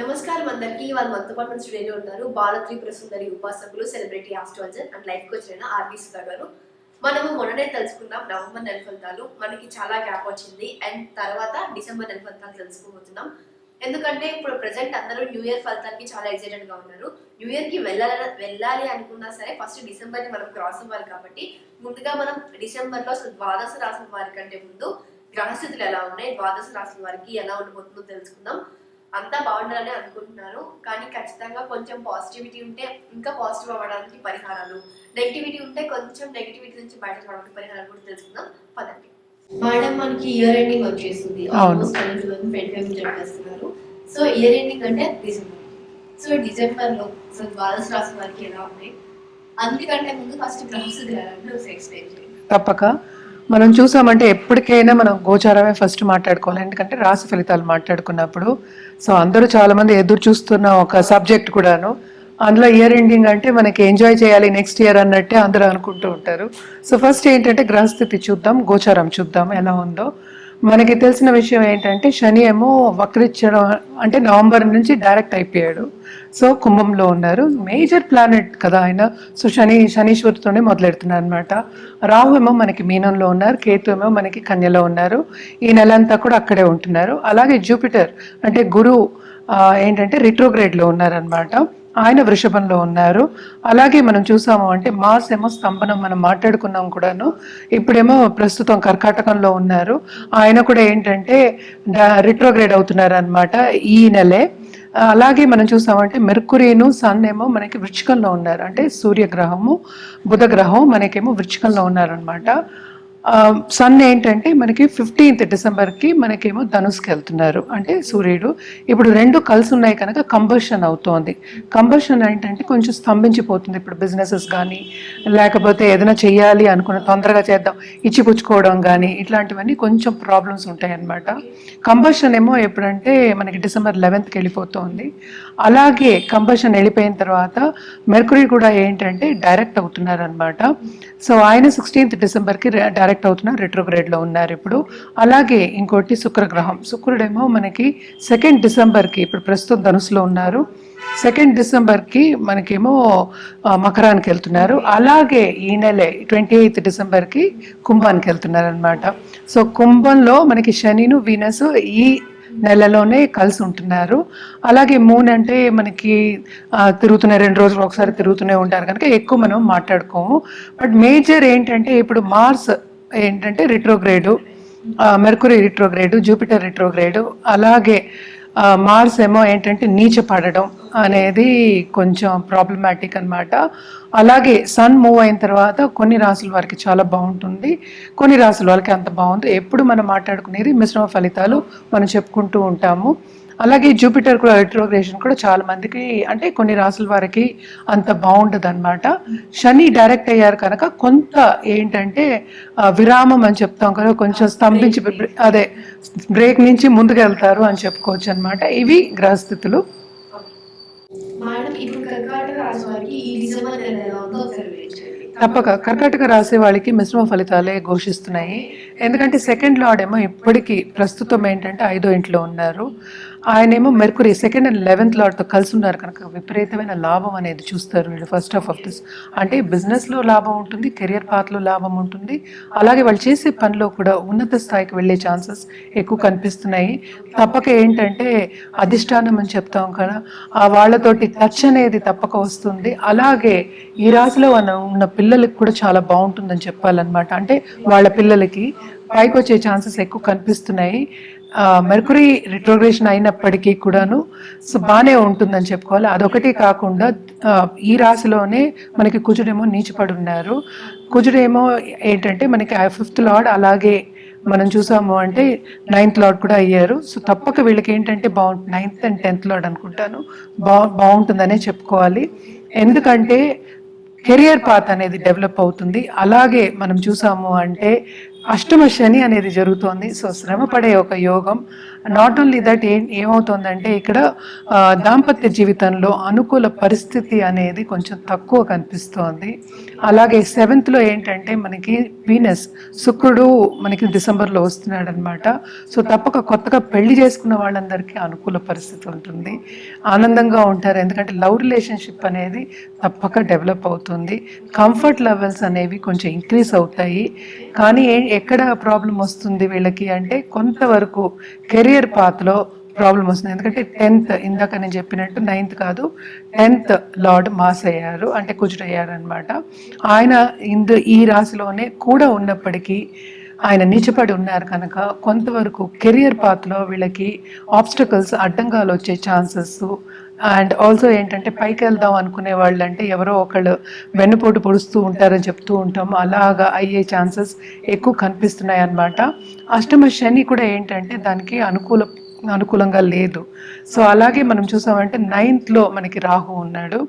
నమస్కారం అందరికీ. వాళ్ళ మనతో పాటు మన స్టూడియోలో ఉన్నారు బాల ప్రసుందరి ఉపాసకులు celebrity astrologer and life coach అయిన ఆర్బీ సుధా గారు. మనము మొన్ననే తెలుసుకున్నాం నవంబర్ నెల ఫలితాలు మనకి చాలా గ్యాప్ వచ్చింది. అండ్ తర్వాత డిసెంబర్ నెల ఫలితాలు తెలుసుకోబోతున్నాం. ఎందుకంటే ఇప్పుడు ప్రజెంట్ అందరూ న్యూ ఇయర్ ఫలితానికి చాలా ఎక్సైటెడ్గా ఉన్నారు. న్యూ ఇయర్కి వెళ్ళాలని వెళ్ళాలి అనుకున్నా సరే ఫస్ట్ డిసెంబర్ని మనం క్రాస్ అవ్వాలి కాబట్టి ముందుగా మనం డిసెంబర్లో అసలు ద్వాదశ రాసిన వారి కంటే ముందు గ్రహస్థితులు ఎలా ఉన్నాయి ద్వాదశ రాసిన వారికి ఎలా ఉండబోతుందో తెలుసుకుందాం. అంతా బాగుండాలని అనుకుంటున్నారు కానీ ఖచ్చితంగా కొంచెం పాజిటివిటీ ఉంటే ఇంకా పాజిటివ్ అవ్వడానికి పరిహారాలు. నెగిటివిటీ ఉంటే కొంచెం నెగిటివిటీ నుంచి బయట రావడానికి పరిహారాలు కూడా తెలుసుకుందాం. పదండి. మేడం మనకి ఇయర్ ఎండింగ్. ఆల్మోస్ట్ ఫైవ్ చెప్పేస్తున్నారు సో ఇయర్ ఎండింగ్ అంటే డిసెంబర్ సో డిసెంబర్లో అసలు ద్వాదశ రాశి వారికి ఎలా ఉన్నాయి? అందుకంటే ముందు ఫస్ట్ ఒకసారి ఎక్స్ప్లెయిన్ చేయండి తప్పక. మనం చూసామంటే ఎప్పటికైనా మనం గోచారమే ఫస్ట్ మాట్లాడుకోవాలి. ఎందుకంటే రాశి ఫలితాలు మాట్లాడుకున్నప్పుడు సో అందరూ చాలామంది ఎదురు చూస్తున్న ఒక సబ్జెక్ట్ కూడాను. అందులో ఇయర్ ఎండింగ్ అంటే మనకి ఎంజాయ్ చేయాలి నెక్స్ట్ ఇయర్ అన్నట్టే అందరూ అనుకుంటూ ఉంటారు. సో ఫస్ట్ ఏంటంటే గ్రహస్థితి చూద్దాం గోచారం చూద్దాం ఎలా ఉందో. మనకి తెలిసిన విషయం ఏంటంటే శని ఏమో వక్రించడం అంటే నవంబర్ నుంచి డైరెక్ట్ అయిపోయాడు. సో కుంభంలో ఉన్నారు. మేజర్ ప్లానెట్ కదా ఆయన. సో శని శనీశ్వరుతోనే మొదలెడుతున్నారు అనమాట రాహు ఏమో మనకి మీనంలో ఉన్నారు. కేతు ఏమో మనకి కన్యలో ఉన్నారు. ఈ నెల అంతా కూడా అక్కడే ఉంటున్నారు. అలాగే జూపిటర్ అంటే గురువు ఏంటంటే రిట్రోగ్రేడ్లో ఉన్నారనమాట ఆయన వృషభంలో ఉన్నారు. అలాగే మనం చూసాము అంటే మాస్ ఏమో స్తంభనం మనం మాట్లాడుకున్నాం కూడాను. ఇప్పుడేమో ప్రస్తుతం కర్కాటకంలో ఉన్నారు. ఆయన కూడా ఏంటంటే రిట్రోగ్రేడ్ అవుతున్నారు అనమాట ఈ నెలే. అలాగే మనం చూసామంటే మెర్కురీను సన్ ఏమో మనకి వృచ్చికంలో ఉన్నారు. అంటే సూర్యగ్రహము బుధ గ్రహం మనకేమో వృచ్చికంలో ఉన్నారనమాట సన్ ఏంటంటే మనకి ఫిఫ్టీన్త్ డిసెంబర్కి మనకేమో ధనుస్కి వెళ్తున్నారు. అంటే సూర్యుడు. ఇప్పుడు రెండు కలిసి ఉన్నాయి కనుక కంబర్షన్ అవుతోంది. కంబర్షన్ ఏంటంటే కొంచెం స్తంభించిపోతుంది. ఇప్పుడు బిజినెసెస్ కానీ లేకపోతే ఏదైనా చెయ్యాలి అనుకున్న తొందరగా చేద్దాం ఇచ్చిపుచ్చుకోవడం కానీ ఇట్లాంటివన్నీ కొంచెం ప్రాబ్లమ్స్ ఉంటాయి అన్నమాట ఏమో ఎప్పుడంటే మనకి డిసెంబర్ లెవెన్త్కి వెళ్ళిపోతుంది. అలాగే కంబషన్ వెళ్ళిపోయిన తర్వాత మెర్కురీ కూడా ఏంటంటే డైరెక్ట్ అవుతున్నారు అనమాట సో ఆయన సిక్స్టీన్త్ డిసెంబర్కి డైరెక్ట్ అవుతున్నారు రిట్రోగ్రేడ్లో ఉన్నారు ఇప్పుడు. అలాగే ఇంకోటి శుక్రగ్రహం. శుక్రుడేమో మనకి సెకండ్ డిసెంబర్కి ఇప్పుడు ప్రస్తుతం ధనుసులో ఉన్నారు. సెకండ్ డిసెంబర్కి మనకేమో మకరానికి వెళ్తున్నారు. అలాగే ఈ నెలే ట్వంటీ ఎయిత్ డిసెంబర్కి కుంభానికి వెళ్తున్నారు అనమాట సో కుంభంలో మనకి శనిను వీనస్ ఈ నెలలోనే కలిసి ఉంటున్నారు. అలాగే మూన్ అంటే మనకి తిరుగుతూనే రెండు రోజులు ఒకసారి తిరుగుతూనే ఉంటారు కనుక ఎక్కువ మనం మాట్లాడుకోము. బట్ మేజర్ ఏంటంటే ఇప్పుడు మార్స్ ఏంటంటే retrograde Mercury retrograde Jupiter retrograde అలాగే మార్స్ ఏమో ఏంటంటే నీచ పడడం అనేది కొంచెం ప్రాబ్లమాటిక్ అన్నమాట. అలాగే సన్ మూవ్ అయిన తర్వాత కొన్ని రాసుల వారికి చాలా బాగుంటుంది. కొన్ని రాసుల వాళ్ళకి అంత బాగుంది. ఎప్పుడు మనం మాట్లాడుకునేది మిశ్రమ ఫలితాలు మనం చెప్పుకుంటూ ఉంటాము. అలాగే జూపిటర్ కూడా రిట్రోగ్రేషన్ కూడా చాలా మందికి అంటే కొన్ని రాసుల వారికి అంత బాగుండదు అనమాట శని డైరెక్ట్ అయ్యారు కనుక కొంత ఏంటంటే విరామం అని చెప్తాం కదా కొంచెం స్తంభించి అదే బ్రేక్ నుంచి ముందుకు వెళ్తారు అని చెప్పుకోవచ్చు అనమాట ఇవి గ్రహస్థితులు. తప్పక. కర్కాటక రాసే వాళ్ళకి మిశ్రమ ఫలితాలే ఘోషిస్తున్నాయి. ఎందుకంటే సెకండ్ లార్డ్ ఏమో ఇప్పటికీ ప్రస్తుతం ఏంటంటే ఐదో ఇంట్లో ఉన్నారు. ఆయనేమో మెర్కురీ సెకండ్ అండ్ లెవెన్త్ లార్డ్తో కలిసి ఉన్నారు కనుక విపరీతమైన లాభం అనేది చూస్తారు వీళ్ళు ఫస్ట్ ఆఫ్ ఆఫ్ దిస్ అంటే బిజినెస్లో లాభం ఉంటుంది కెరియర్ పాత్లో లాభం ఉంటుంది. అలాగే వాళ్ళు చేసే పనిలో కూడా ఉన్నత స్థాయికి వెళ్ళే ఛాన్సెస్ ఎక్కువ కనిపిస్తున్నాయి. తప్పక ఏంటంటే అధిష్టానం అని చెప్తాం కదా ఆ వాళ్ళతోటి టచ్ అనేది తప్పక వస్తుంది. అలాగే ఈ రాశిలో ఉన్న ఉన్న పిల్లలకి కూడా చాలా బాగుంటుందని చెప్పాలన్నమాట. అంటే వాళ్ళ పిల్లలకి పైకి వచ్చే ఛాన్సెస్ ఎక్కువ కనిపిస్తున్నాయి. మెర్కురీ రిట్రోగ్రేషన్ అయినప్పటికీ కూడాను సో బాగానే ఉంటుందని చెప్పుకోవాలి. అదొకటి కాకుండా ఈ రాశిలోనే మనకి కుజుడేమో నీచిపడి ఉన్నారు. కుజుడేమో ఏంటంటే మనకి ఫిఫ్త్ లార్డ్ అలాగే మనం చూసాము అంటే నైన్త్ లార్డ్ కూడా అయ్యారు. సో తప్పక వీళ్ళకి ఏంటంటే బాగుంటుంది నైన్త్ అండ్ టెన్త్ లార్డ్ అనుకుంటాను. బా బాగుంటుందనే చెప్పుకోవాలి. ఎందుకంటే కెరియర్ పాత్ అనేది డెవలప్ అవుతుంది. అలాగే మనం చూసాము అంటే అష్టమ శని అనేది జరుగుతోంది. సో శ్రమ పడే ఒక యోగం. నాట్ ఓన్లీ దట్ ఏ ఏమవుతుందంటే ఇక్కడ దాంపత్య జీవితంలో అనుకూల పరిస్థితి అనేది కొంచెం తక్కువ కనిపిస్తోంది. అలాగే సెవెంత్లో ఏంటంటే మనకి వీనస్ శుక్రుడు మనకి డిసెంబర్లో వస్తున్నాడు అనమాట సో తప్పక కొత్తగా పెళ్ళి చేసుకున్న వాళ్ళందరికీ అనుకూల పరిస్థితి ఉంటుంది. ఆనందంగా ఉంటారు. ఎందుకంటే లవ్ రిలేషన్షిప్ అనేది తప్పక డెవలప్ అవుతుంది. కంఫర్ట్ లెవెల్స్ అనేవి కొంచెం ఇంక్రీస్ అవుతాయి. కానీ ఎక్కడ ప్రాబ్లం వస్తుంది వీళ్ళకి అంటే కొంతవరకు కెరీర్ కెరియర్ పాత్లో ప్రాబ్లం వస్తుంది. ఎందుకంటే టెన్త్ ఇందాక నేను చెప్పినట్టు నైన్త్ కాదు టెన్త్ లార్డ్ మాస్ అయ్యారు అంటే కుజుడయ్యారు అనమాట ఆయన ఇందు ఈ రాశిలోనే కూడా ఉన్నప్పటికీ ఆయన నిచపడి ఉన్నారు కనుక కొంతవరకు కెరియర్ పాత్లో వీళ్ళకి ఆబ్స్టకల్స్ అడ్డంగాలు వచ్చే ఛాన్సెస్ అండ్ ఆల్సో ఏంటంటే పైకి వెళ్దాం అనుకునే వాళ్ళు అంటే ఎవరో ఒకళ్ళు వెన్నుపోటు పొడుస్తూ ఉంటారని చెప్తూ ఉంటాం. అలాగా అయ్యే ఛాన్సెస్ ఎక్కువ కనిపిస్తున్నాయి అన్నమాట. అష్టమ శని కూడా ఏంటంటే దానికి అనుకూల అనుకూలంగా లేదు. సో అలాగే మనం చూసామంటే నైన్త్లో మనకి రాహు ఉన్నాడు.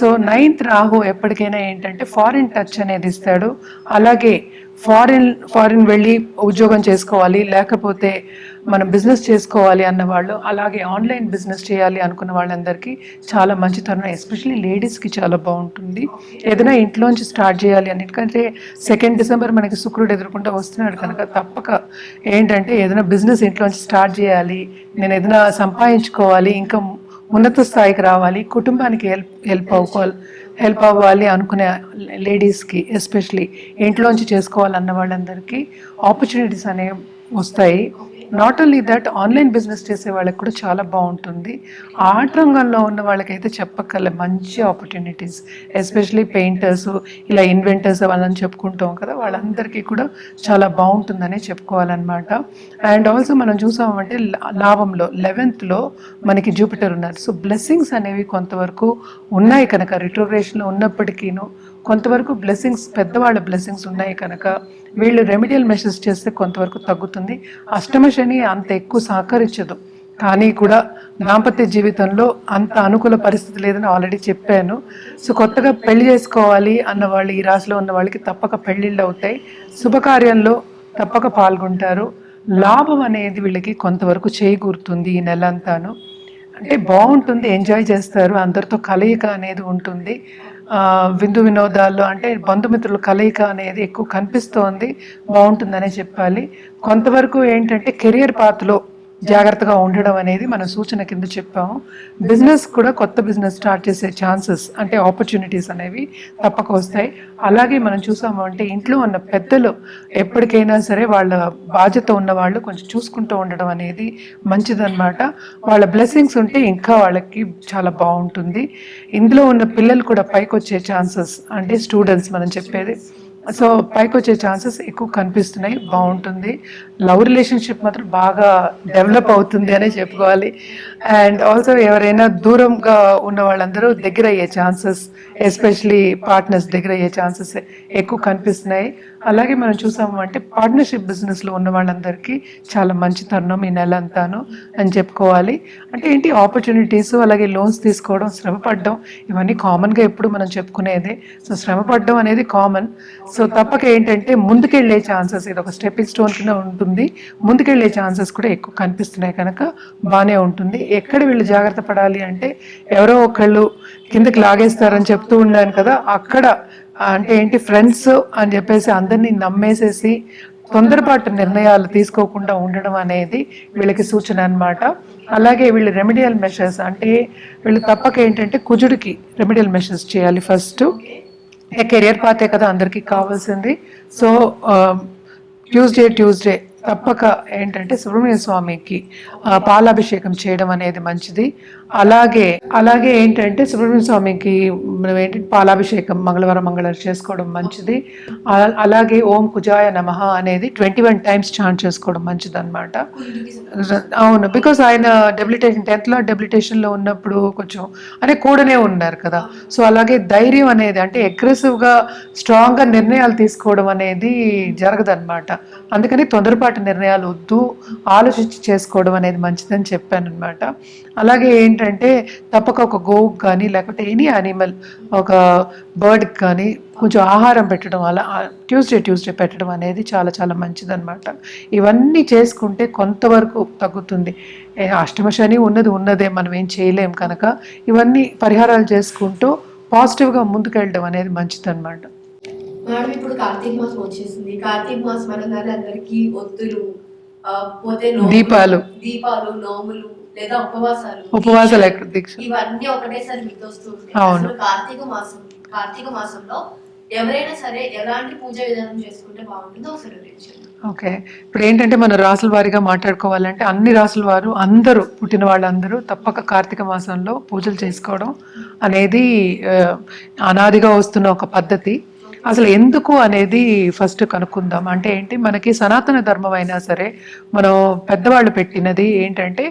సో నైన్త్ రాహు ఎప్పటికైనా ఏంటంటే ఫారిన్ టచ్ అనేది ఇస్తాడు. అలాగే ఫారిన్ ఫారిన్ వెళ్ళి ఉద్యోగం చేసుకోవాలి. లేకపోతే మనం బిజినెస్ చేసుకోవాలి అన్న వాళ్ళు అలాగే ఆన్లైన్ బిజినెస్ చేయాలి అనుకున్న వాళ్ళందరికీ చాలా మంచి తరుణం ఎస్పెషల్లీ లేడీస్కి చాలా బాగుంటుంది. ఏదైనా ఇంట్లోంచి స్టార్ట్ చేయాలి అని ఎందుకంటే సెకండ్ డిసెంబర్ మనకి శుక్రుడు ఎదుర్కొంటూ వస్తున్నాడు కనుక తప్పక. ఏంటంటే ఏదైనా బిజినెస్ ఇంట్లోంచి స్టార్ట్ చేయాలి నేను ఏదైనా సంపాదించుకోవాలి ఇంకా ఉన్నత స్థాయికి రావాలి కుటుంబానికి హెల్ప్ హెల్ప్ అవ్వాలి హెల్ప్ అవ్వాలి అనుకునే లేడీస్కి ఎస్పెషలీ ఇంట్లోంచి చేసుకోవాలన్న వాళ్ళందరికీ ఆపర్చునిటీస్ అనేవి వస్తాయి. Not only that online business చేసే వాళ్ళకి కూడా చాలా బాగుంటుంది. ఆర్ట్ రంగంలో ఉన్న వాళ్ళకైతే చెప్పక్కర్లే మంచి ఆపర్చునిటీస్ ఎస్పెషలీ పెయింటర్స్ ఇలా ఇన్వెంటర్స్ వాళ్ళని చెప్పుకుంటాం కదా వాళ్ళందరికీ కూడా చాలా బాగుంటుందనే చెప్పుకోవాలన్నమాట. అండ్ ఆల్సో మనం చూసామంటే లా- లాభంలో లెవెన్త్లో మనకి జూపిటర్ ఉన్నారు. సో బ్లెస్సింగ్స్ అనేవి కొంతవరకు ఉన్నాయి కనుక రిట్రోగ్రేషన్లో ఉన్నప్పటికీను కొంతవరకు బ్లెస్సింగ్స్ పెద్దవాళ్ళ బ్లెస్సింగ్స్ ఉన్నాయి కనుక వీళ్ళు రెమిడియల్ మెషర్స్ చేస్తే కొంతవరకు తగ్గుతుంది. అష్టమ శని అంత ఎక్కువ సహకరించదు. కానీ కూడా దాంపత్య జీవితంలో అంత అనుకూల పరిస్థితి లేదని ఆల్రెడీ చెప్పాను. సో కొత్తగా పెళ్ళి చేసుకోవాలి అన్న వాళ్ళు ఈ రాశిలో ఉన్న వాళ్ళకి తప్పక పెళ్ళిళ్ళు అవుతాయి. శుభకార్యంలో తప్పక పాల్గొంటారు. లాభం అనేది వీళ్ళకి కొంతవరకు చేకూరుతుంది ఈ నెల అంతాను అంటే బాగుంటుంది ఎంజాయ్ చేస్తారు. అందరితో కలయిక అనేది ఉంటుంది. విందు వినోదాల్లో అంటే బంధుమిత్రుల కలయిక అనేది ఎక్కువ కనిపిస్తోంది బాగుంటుందనే చెప్పాలి. కొంతవరకు ఏంటంటే కెరియర్ పాత్లో జాగ్రత్తగా ఉండడం అనేది మన సూచన కింద చెప్పాము. బిజినెస్ కూడా కొత్త బిజినెస్ స్టార్ట్ చేసే ఛాన్సెస్ అంటే ఆపర్చునిటీస్ అనేవి తప్పక వస్తాయి. అలాగే మనం చూసాము అంటే ఇంట్లో ఉన్న పెద్దలు ఎప్పటికైనా సరే వాళ్ళ బాధ్యత ఉన్న వాళ్ళు కొంచెం చూసుకుంటూ ఉండడం అనేది మంచిదన్నమాట. వాళ్ళ బ్లెస్సింగ్స్ ఉంటే ఇంకా వాళ్ళకి చాలా బాగుంటుంది. ఇందులో ఉన్న పిల్లలు కూడా పైకి వచ్చే ఛాన్సెస్ అంటే స్టూడెంట్స్ మనం చెప్పేది. సో పైకి వచ్చే ఛాన్సెస్ ఎక్కువ కనిపిస్తున్నాయి బాగుంటుంది. లవ్ రిలేషన్షిప్ మాత్రం బాగా డెవలప్ అవుతుంది అనే చెప్పుకోవాలి. అండ్ ఆల్సో ఎవరైనా దూరంగా ఉన్న వాళ్ళందరూ దగ్గర అయ్యే ఛాన్సెస్ ఎస్పెషలీ పార్ట్నర్స్ దగ్గర అయ్యే ఛాన్సెస్ ఎక్కువ కనిపిస్తున్నాయి. అలాగే మనం చూసాము అంటే పార్ట్నర్షిప్ బిజినెస్లో ఉన్న వాళ్ళందరికీ చాలా మంచి తరుణం ఈ నెల అంతాను అని చెప్పుకోవాలి. అంటే ఏంటి? ఆపర్చునిటీస్ అలాగే లోన్స్ తీసుకోవడం శ్రమ పడడం ఇవన్నీ కామన్గా ఎప్పుడు మనం చెప్పుకునేదే. సో శ్రమ పడడం అనేది కామన్. సో తప్పక ఏంటంటే ముందుకెళ్ళే ఛాన్సెస్ ఇది ఒక స్టెప్పింగ్ స్టోన్ కింద ఉంటుంది ముందుకెళ్ళే ఛాన్సెస్ కూడా ఎక్కువ కనిపిస్తున్నాయి కనుక బాగానే ఉంటుంది. ఎక్కడ వీళ్ళు జాగ్రత్త పడాలి అంటే ఎవరో ఒకళ్ళు కిందకి లాగేస్తారని చెప్తూ ఉన్నాను కదా అక్కడ అంటే ఏంటి ఫ్రెండ్స్ అని చెప్పేసి అందరినీ నమ్మేసేసి తొందరపాటు నిర్ణయాలు తీసుకోకుండా ఉండడం అనేది వీళ్ళకి సూచన అన్నమాట. అలాగే వీళ్ళు రెమెడియల్ మెషర్స్ అంటే వీళ్ళు తప్పక ఏంటంటే కుజుడికి రెమెడియల్ మెషర్స్ చేయాలి ఫస్ట్ కెరియర్ పాతే కదా అందరికీ కావాల్సింది. సో ట్యూస్డే ట్యూస్డే తప్పక ఏంటంటే సుబ్రహ్మణ్య స్వామికి పాలాభిషేకం చేయడం అనేది మంచిది. అలాగే అలాగే ఏంటంటే సుబ్రహ్మణ్య స్వామికి మనం ఏంటి పాలాభిషేకం మంగళవారం మంగళవారం చేసుకోవడం మంచిది. అలాగే ఓం కుజాయ నమః అనేది ట్వంటీ వన్ టైమ్స్ ఛాన్స్ చేసుకోవడం మంచిది అనమాట అవును బికాస్ ఆయన డెబిలిటేషన్ టెన్త్లో డెబిలిటేషన్లో ఉన్నప్పుడు కొంచెం అనే కూడనే ఉన్నారు కదా. సో అలాగే ధైర్యం అనేది అంటే అగ్రెసివ్గా స్ట్రాంగ్గా నిర్ణయాలు తీసుకోవడం అనేది జరగదన్నమాట. అందుకని తొందరపాటు నిర్ణయాలు వద్దు ఆలోచించి చేసుకోవడం అనేది మంచిదని చెప్పాను అనమాట అలాగే ఏంటంటే తప్పక ఒక గోవుకి కానీ లేకపోతే ఎనీ యానిమల్ ఒక బర్డ్కి కానీ కొంచెం ఆహారం పెట్టడం అలా ట్యూస్డే ట్యూస్డే పెట్టడం అనేది చాలా చాలా మంచిదన్నమాట. ఇవన్నీ చేసుకుంటే కొంతవరకు తగ్గుతుంది. అష్టమ శని ఉన్నది ఉన్నదే మనం ఏం చేయలేం కనుక ఇవన్నీ పరిహారాలు చేసుకుంటూ పాజిటివ్గా ముందుకెళ్ళడం అనేది మంచిదన్నమాట. మేడం ఇప్పుడు కార్తీక మాసం వచ్చేసింది. కార్తీక మాసం అనగానే అందరికి ఒత్తులు పోతే దీపాలు. దీపాలు నోములు లేదా ఉపవాసాలు. ఉపవాసాలు ఇవన్నీ ఒకటేసారి గుర్తొస్తూ ఉంటాయి. అసలు కార్తీక మాసం కార్తీక మాసంలో ఎవరైనా సరే ఎలాంటి పూజ విధానం చేసుకుంటే బాగుంటుందో ఒకసారి వివరించండి. ఓకే. ఇప్పుడు ఏంటంటే మన రాసుల వారిగా మాట్లాడుకోవాలంటే అన్ని రాసుల వారు అందరూ పుట్టిన వాళ్ళందరూ తప్పక కార్తీక మాసంలో పూజలు చేసుకోవడం అనేది అనాదిగా వస్తున్న ఒక పద్ధతి. అసలు ఎందుకు అనేది ఫస్ట్ కనుక్కుందాం. అంటే ఏంటి? మనకి సనాతన ధర్మం అయినా సరే మనం పెద్దవాళ్ళు పెట్టినది ఏంటంటే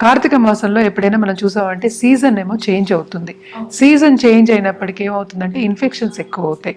కార్తీక మాసంలో ఎప్పుడైనా మనం చూసామంటే సీజన్ ఏమో చేంజ్ అవుతుంది. సీజన్ చేంజ్ అయినప్పటికీ ఏమవుతుందంటే ఇన్ఫెక్షన్స్ ఎక్కువ అవుతాయి.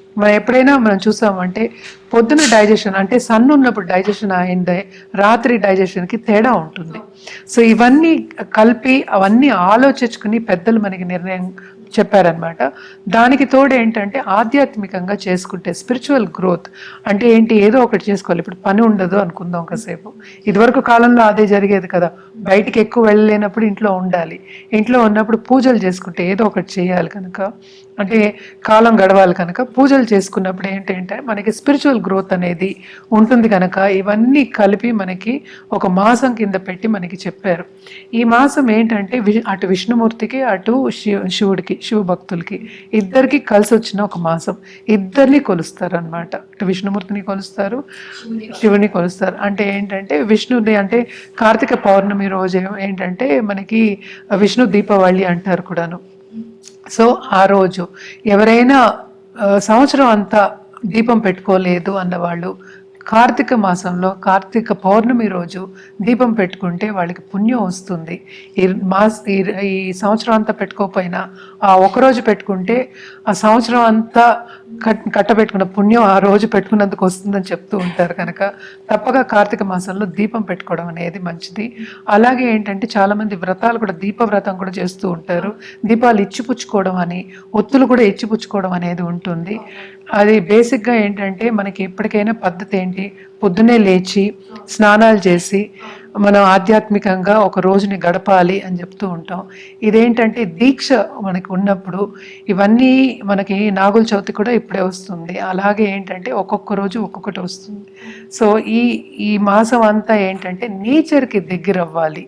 మనం ఎప్పుడైనా మనం చూసామంటే పొద్దున డైజెషన్ అంటే సన్ ఉన్నప్పుడు డైజెషన్ అయిందే రాత్రి డైజెషన్కి తేడా ఉంటుంది. సో ఇవన్నీ కలిపి అవన్నీ ఆలోచించుకుని పెద్దలు మనకి నిర్ణయం చెప్పారనమాట దానికి తోడు ఏంటంటే ఆధ్యాత్మికంగా చేసుకుంటే స్పిరిచువల్ గ్రోత్ అంటే ఏంటి? ఏదో ఒకటి చేసుకోవాలి. ఇప్పుడు పని ఉండదు అనుకుందాం ఒకసేపు ఇదివరకు కాలంలో అదే జరిగేది కదా. బయటికి ఎక్కువ వెళ్ళలేనప్పుడు ఇంట్లో ఉండాలి. ఇంట్లో ఉన్నప్పుడు పూజలు చేసుకుంటే ఏదో ఒకటి చేయాలి కనుక. అంటే కాలం గడవాలి కనుక పూజలు చేసుకున్నప్పుడు ఏంటంటే మనకి స్పిరిచువల్ గ్రోత్ అనేది ఉంటుంది కనుక ఇవన్నీ కలిపి మనకి ఒక మాసం కింద పెట్టి మనకి చెప్పారు. ఈ మాసం ఏంటంటే వి- అటు విష్ణుమూర్తికి అటు శివ శివుడికి శివభక్తులకి ఇద్దరికి కలిసి వచ్చిన ఒక మాసం. ఇద్దరిని కొలుస్తారు అనమాట అటు విష్ణుమూర్తిని కొలుస్తారు శివుని కొలుస్తారు. అంటే ఏంటంటే విష్ణుని అంటే కార్తీక పౌర్ణమి రోజు ఏంటంటే మనకి విష్ణు దీపావళి అంటారు కూడాను. సో ఆ రోజు ఎవరైనా సంవత్సరం అంతా దీపం పెట్టుకోలేదు అన్నవాళ్ళు కార్తీక మాసంలో కార్తీక పౌర్ణమి రోజు దీపం పెట్టుకుంటే వాళ్ళకి పుణ్యం వస్తుంది. ఈ మాస్ ఈ ఈ సంవత్సరం అంతా పెట్టుకోకపోయినా ఆ ఒక రోజు పెట్టుకుంటే ఆ సంవత్సరం అంతా కట్ కట్టబెట్టుకున్న పుణ్యం ఆ రోజు పెట్టుకున్నందుకు వస్తుందని చెప్తూ ఉంటారు కనుక తప్పక కార్తీక మాసంలో దీపం పెట్టుకోవడం అనేది మంచిది. అలాగే ఏంటంటే చాలామంది వ్రతాలు కూడా దీప వ్రతం కూడా చేస్తూ ఉంటారు. దీపాలు ఇచ్చిపుచ్చుకోవడం అని ఒత్తులు కూడా ఇచ్చిపుచ్చుకోవడం అనేది ఉంటుంది. అది బేసిక్గా ఏంటంటే మనకి ఎప్పటికైనా పద్ధతి ఏంటి? పొద్దునే లేచి స్నానాలు చేసి మనం ఆధ్యాత్మికంగా ఒక రోజుని గడపాలి అని చెప్తూ ఉంటాం. ఇదేంటంటే దీక్ష మనకి ఉన్నప్పుడు ఇవన్నీ మనకి నాగుల చవితి కూడా ఇప్పుడే వస్తుంది. అలాగే ఏంటంటే ఒక్కొక్క రోజు ఒక్కొక్కటి వస్తుంది. సో ఈ ఈ మాసం అంతా ఏంటంటే నేచర్కి దగ్గర అవ్వాలి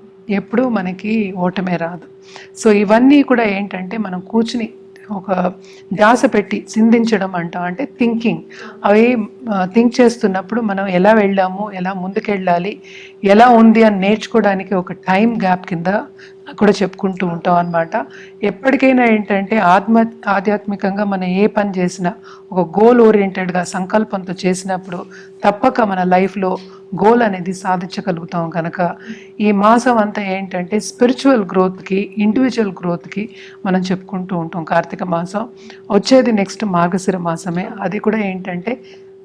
ఎప్పుడూ మనకి ఓటమే రాదు. సో ఇవన్నీ కూడా ఏంటంటే మనం కూర్చుని ఒక ధ్యాస పెట్టి చిందించడం అంటాం. అంటే థింకింగ్ అవి థింక్ చేస్తున్నప్పుడు మనం ఎలా వెళ్ళాము ఎలా ముందుకెళ్ళాలి ఎలా ఉంది అని నేర్చుకోవడానికి ఒక టైం గ్యాప్ కింద కూడా చెప్పుకుంటూ ఉంటాం అనమాట ఎప్పటికైనా ఏంటంటే ఆత్మ ఆధ్యాత్మికంగా మనం ఏ పని చేసినా ఒక గోల్ ఓరియంటెడ్గా సంకల్పంతో చేసినప్పుడు తప్పక మన లైఫ్లో గోల్ అనేది సాధించగలుగుతాం కనుక ఈ మాసం అంతా ఏంటంటే స్పిరిచువల్ గ్రోత్కి ఇండివిజువల్ గ్రోత్కి మనం చెప్పుకుంటూ ఉంటాం కార్తీక మాసం. వచ్చేది నెక్స్ట్ మార్గశిర మాసమే. అది కూడా ఏంటంటే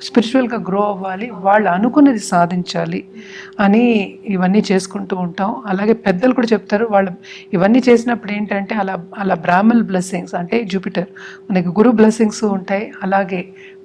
స్పిరిచువల్గా గ్రో అవ్వాలి వాళ్ళు అనుకున్నది సాధించాలి అని ఇవన్నీ చేసుకుంటూ ఉంటాం. అలాగే పెద్దలు కూడా చెప్తారు వాళ్ళు ఇవన్నీ చేసినప్పుడు ఏంటంటే అలా అలా బ్రాహ్మల్ బ్లెస్సింగ్స్ అంటే జూపిటర్ మనకి గురు బ్లెస్సింగ్స్ ఉంటాయి. అలాగే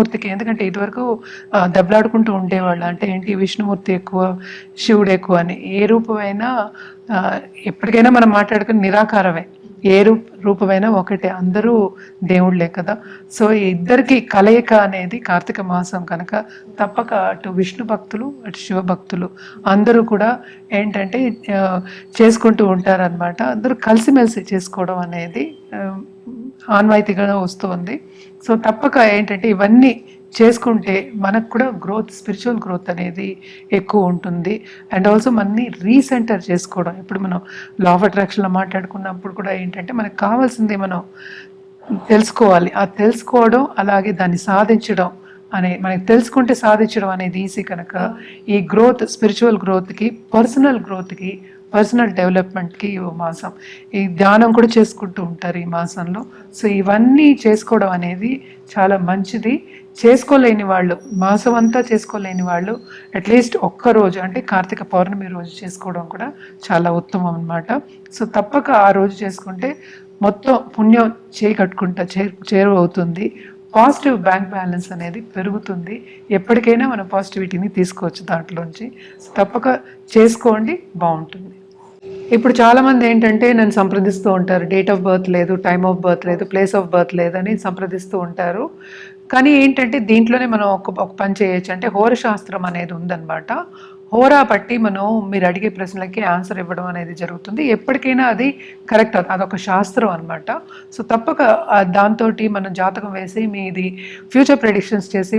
విష్ణుమూర్తికి ఎందుకంటే ఇదివరకు దెబ్బలాడుకుంటూ ఉండేవాళ్ళు. అంటే ఏంటి విష్ణుమూర్తి ఎక్కువ శివుడు ఎక్కువ అని. ఏ రూపమైనా ఎప్పటికైనా మనం మాట్లాడుకుని నిరాకారమే. ఏ రూప రూపమైనా ఒకటే. అందరూ దేవుళ్ళే కదా. సో ఇద్దరికి కలయిక అనేది కార్తీక మాసం కనుక తప్పక అటు విష్ణు భక్తులు అటు శివ భక్తులు అందరూ కూడా ఏంటంటే చేసుకుంటూ ఉంటారనమాట అందరూ కలిసిమెలిసి చేసుకోవడం అనేది ఆన్వాయితీగా వస్తుంది. సో తప్పక ఏంటంటే ఇవన్నీ చేసుకుంటే మనకు కూడా గ్రోత్ స్పిరిచువల్ గ్రోత్ అనేది ఎక్కువ ఉంటుంది. అండ్ ఆల్సో మనని రీసెంటర్ చేసుకోవడం. ఇప్పుడు మనం లా ఆఫ్ అట్రాక్షన్లో మాట్లాడుకున్నప్పుడు కూడా ఏంటంటే మనకు కావాల్సింది మనం తెలుసుకోవాలి. ఆ తెలుసుకోవడం అలాగే దాన్ని సాధించడం అనే మనకి తెలుసుకుంటే సాధించడం అనేది ఈజీ కనుక ఈ గ్రోత్ స్పిరిచువల్ గ్రోత్కి పర్సనల్ గ్రోత్కి పర్సనల్ డెవలప్మెంట్కి ఈ మాసం. ఈ ధ్యానం కూడా చేసుకుంటూ ఉంటారు ఈ మాసంలో. సో ఇవన్నీ చేసుకోవడం అనేది చాలా మంచిది. చేసుకోలేని వాళ్ళు మాసం అంతా చేసుకోలేని వాళ్ళు అట్లీస్ట్ ఒక్క రోజు అంటే కార్తీక పౌర్ణమి రోజు చేసుకోవడం కూడా చాలా ఉత్తమం అన్నమాట. సో తప్పక ఆ రోజు చేసుకుంటే మొత్తం పుణ్యం చేయి కట్టుకుంటా చే అవుతుంది పాజిటివ్ బ్యాంక్ బ్యాలెన్స్ అనేది పెరుగుతుంది. ఎప్పటికైనా మనం పాజిటివిటీని తీసుకోవచ్చు దాంట్లోంచి. తప్పక చేసుకోండి బాగుంటుంది. ఇప్పుడు చాలామంది ఏంటంటే నన్ను సంప్రదిస్తూ ఉంటారు. డేట్ ఆఫ్ బర్త్ లేదు టైమ్ ఆఫ్ బర్త్ లేదు ప్లేస్ ఆఫ్ బర్త్ లేదని సంప్రదిస్తూ ఉంటారు. కానీ ఏంటంటే దీంట్లోనే మనం ఒక ఒక పని చేయొచ్చు. అంటే హోర శాస్త్రం అనేది ఉందన్నమాట. హోరా పట్టి మనం మీరు అడిగే ప్రశ్నలకి ఆన్సర్ ఇవ్వడం అనేది జరుగుతుంది. ఎప్పటికైనా అది కరెక్ట్ అదొక శాస్త్రం అనమాట సో తప్పక దాంతో మనం జాతకం వేసి మీది ఫ్యూచర్ ప్రెడిక్షన్స్ చేసి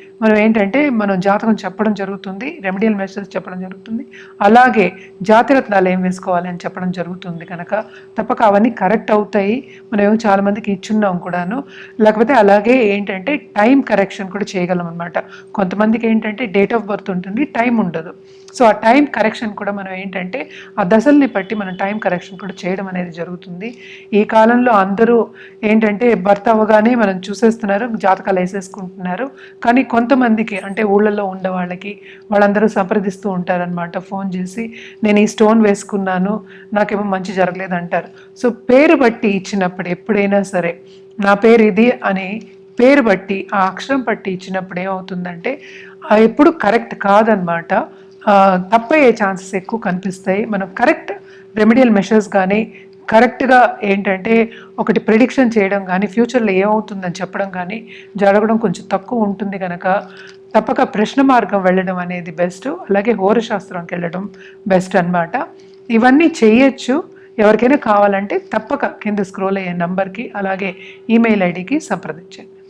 మనం ఏంటంటే మనం జాతకం చెప్పడం జరుగుతుంది రెమెడియల్ మెషర్స్ చెప్పడం జరుగుతుంది. అలాగే జాతిరత్నాలు ఏం వేసుకోవాలి అని చెప్పడం జరుగుతుంది కనుక తప్పక అవన్నీ కరెక్ట్ అవుతాయి. మనం ఏమో చాలామందికి ఇచ్చున్నాం కూడాను. లేకపోతే అలాగే ఏంటంటే టైం కరెక్షన్ కూడా చేయగలం అనమాట కొంతమందికి ఏంటంటే డేట్ ఆఫ్ బర్త్ ఉంటుంది టైం ఉండదు. సో ఆ టైం కరెక్షన్ కూడా మనం ఏంటంటే ఆ దశల్ని బట్టి మనం టైం కరెక్షన్ కూడా చేయడం అనేది జరుగుతుంది. ఈ కాలంలో అందరూ ఏంటంటే భర్త అవ్వగానే మనం చూసేస్తున్నారు జాతకాలు వేసేసుకుంటున్నారు. కానీ కొంతమందికి అంటే ఊళ్ళల్లో ఉన్న వాళ్ళకి వాళ్ళందరూ సంప్రదిస్తూ ఉంటారనమాట ఫోన్ చేసి నేను ఈ స్టోన్ వేసుకున్నాను నాకేమో మంచి జరగలేదు అంటారు. సో పేరు బట్టి ఇచ్చినప్పుడు ఎప్పుడైనా సరే నా పేరు ఇది అని పేరు బట్టి ఆ అక్షరం బట్టి ఇచ్చినప్పుడు ఏమవుతుందంటే ఎప్పుడు కరెక్ట్ కాదనమాట తప్పయ్యే ఛాన్సెస్ ఎక్కువ కనిపిస్తాయి. మనం కరెక్ట్ రెమెడియల్ మెషర్స్ కానీ కరెక్ట్గా ఏంటంటే ఒకటి ప్రిడిక్షన్ చేయడం కానీ ఫ్యూచర్లో ఏమవుతుందని చెప్పడం కానీ జరగడం కొంచెం తక్కువ ఉంటుంది కనుక తప్పక ప్రశ్న మార్గం వెళ్ళడం అనేది బెస్ట్. అలాగే హోరశాస్త్రంకి వెళ్ళడం బెస్ట్ అన్నమాట. ఇవన్నీ చేయొచ్చు. ఎవరికైనా కావాలంటే తప్పక కింద స్క్రోల్ అయ్యే నంబర్కి అలాగే ఈమెయిల్ ఐడికి సంప్రదించండి.